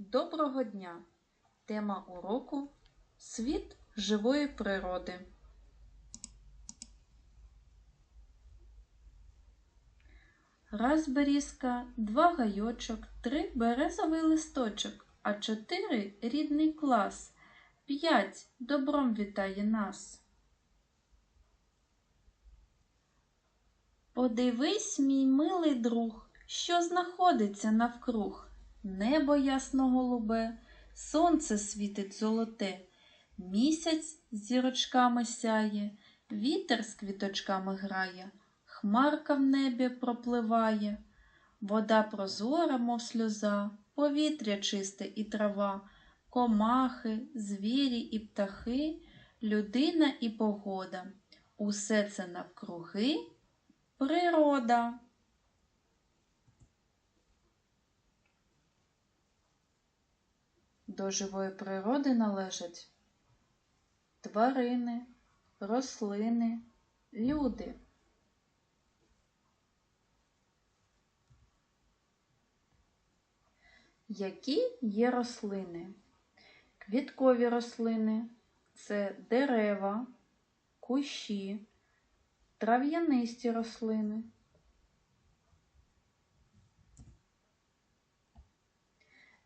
Доброго дня! Тема уроку Світ живої природи. Раз берізка, два гайочок, три березовий листочок, а чотири рідний клас, п'ять добром вітає нас. Подивись, мій милий друг, що знаходиться навкруг. Небо ясно голубе, сонце світить золоте, місяць з зірочками сяє, вітер з квіточками грає, хмарка в небі пропливає, вода прозора, мов сльоза, повітря чисте і трава, комахи, звірі і птахи, людина і погода. Усе це навкруги природа. До живої природи належать тварини, рослини, люди. Які є рослини? Квіткові рослини це дерева, кущі, трав'янисті рослини.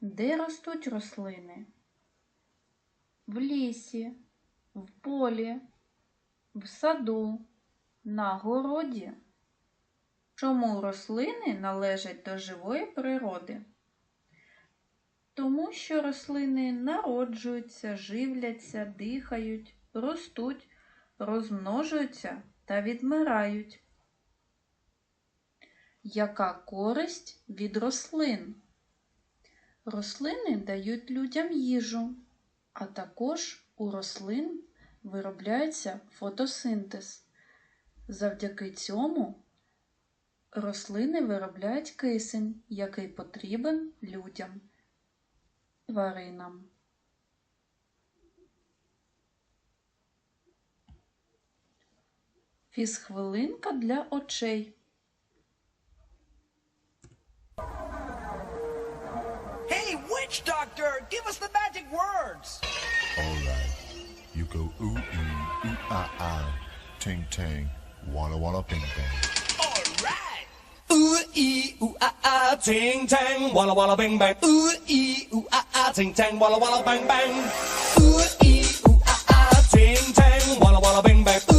Де ростуть рослини? В лісі, в полі, в саду, на городі. Чому рослини належать до живої природи? Тому що рослини народжуються, живляться, дихають, ростуть, розмножуються та відмирають. Яка користь від рослин? Рослини дають людям їжу, а також у рослин виробляється фотосинтез. Завдяки цьому рослини виробляють кисень, який потрібен людям, тваринам. Фізхвилинка для очей. Witch doctor, give us the magic words. Alright. You go ooh ee, ooh ah ah, ting tang, walla walla bing bang. All right. Ooh ee ooh ah ah ting tang walla walla bang bang. Ooh ee ooh ah ah ting tang walla walla bang bang. Ooh ee ooh ah ah ting tang walla walla bang bang.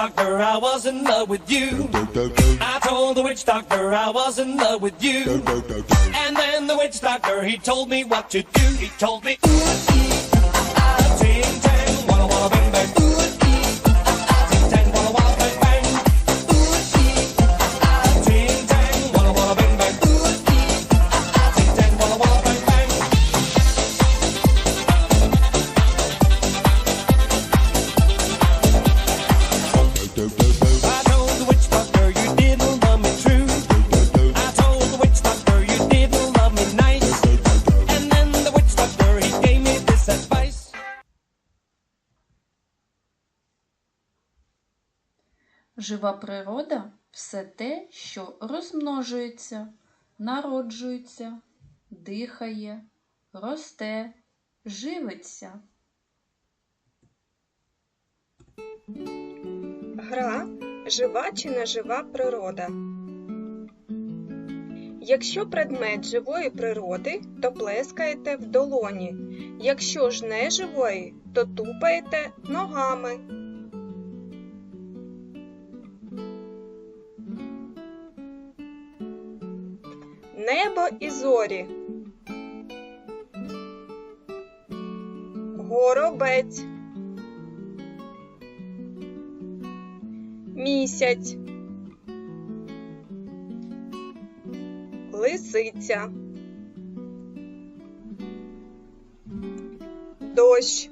Doctor I was in love with you. I told the witch doctor I was in love with you. And then the witch doctor he told me what to do. He told me ooh ee ah ting tang Жива природа все те, що розмножується, народжується, дихає, росте, живиться. Гра жива чи нежива природа. Якщо предмет живої природи, то плескаєте в долоні. Якщо ж не живої, то тупаєте ногами. Небо і зорі. Горобець. Місяць. Лисиця. Дощ.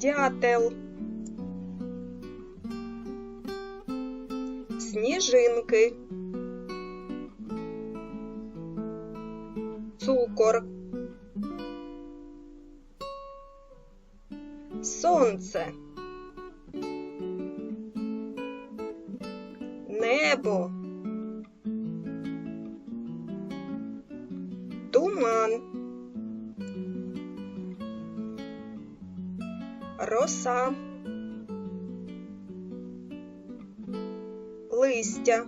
Дятел. Сніжинки, цукор, сонце, небо, туман, роса. Листя,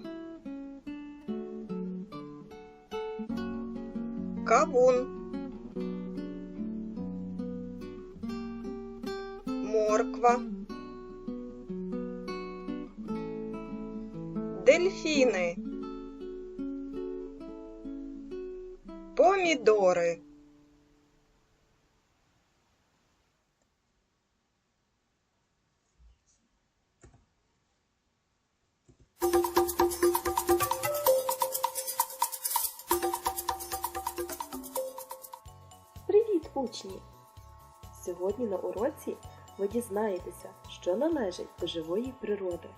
кавун, морква, дельфіни, помідори. Учні! Сьогодні на уроці ви дізнаєтеся, що належить до живої природи.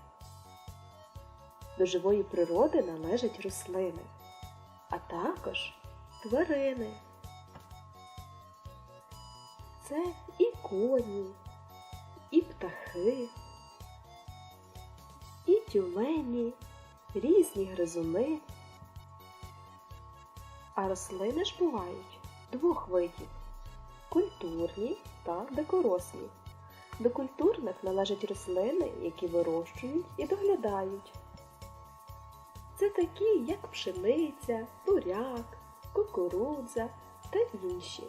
До живої природи належать рослини, а також тварини. Це і коні, і птахи, і тюлені, різні гризуни. А рослини ж бувають двох видів культурні та дикорослі. До культурних належать рослини, які вирощують і доглядають. Це такі, як пшениця, буряк, кукурудза та інші.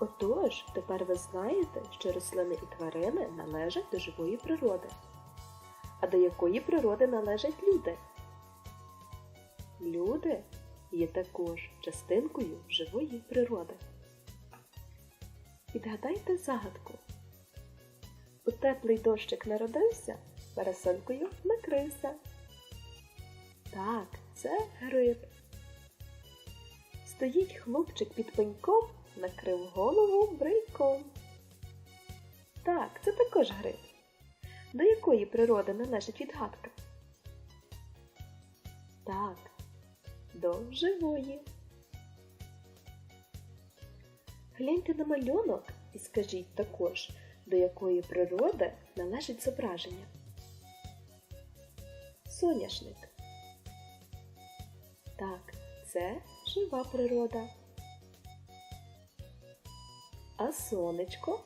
Отож, тепер ви знаєте, що рослини і тварини належать до живої природи. А до якої природи належать люди? Люди є також частинкою живої природи. Відгадайте загадку. У теплий дощик народився, парасолькою накрився. Так, це гриб. Стоїть хлопчик під пеньком, накрив голову брейком. Так, це також гриб. До якої природи належить відгадка? Так, до живої. Гляньте на малюнок і скажіть також, до якої природи належить зображення. Соняшник. Так, це жива природа. А сонечко?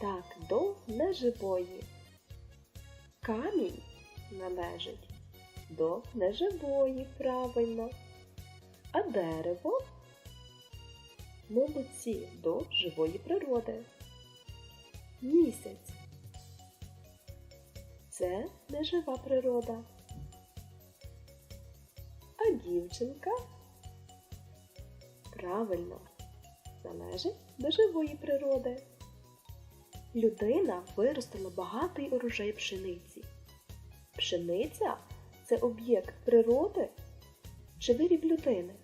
Так, до неживої. Камінь належить до неживої, правильно. А дерево молодці до живої природи. Місяць. Це нежива природа. А дівчинка правильно належить до живої природи. Людина виростила багатий урожай пшениці. Пшениця це об'єкт природи чи виріб людини?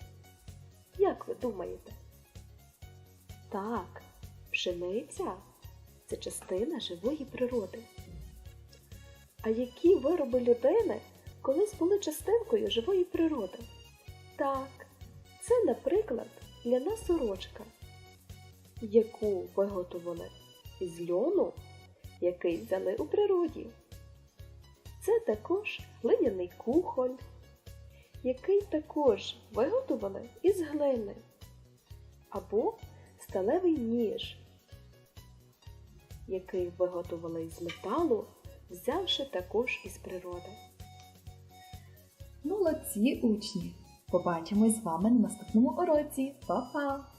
Як ви думаєте? Так, пшениця це частина живої природи. А які вироби людини колись були частинкою живої природи? Так, це, наприклад, ляна сорочка, яку виготовили із льону, який взяли у природі. Це також глиняний кухоль, який також виготовили із глини, або сталевий ніж, який виготовили із металу, взявши також із природи. Молодці учні! Побачимось з вами на наступному уроці. Па-па!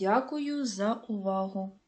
Дякую за увагу!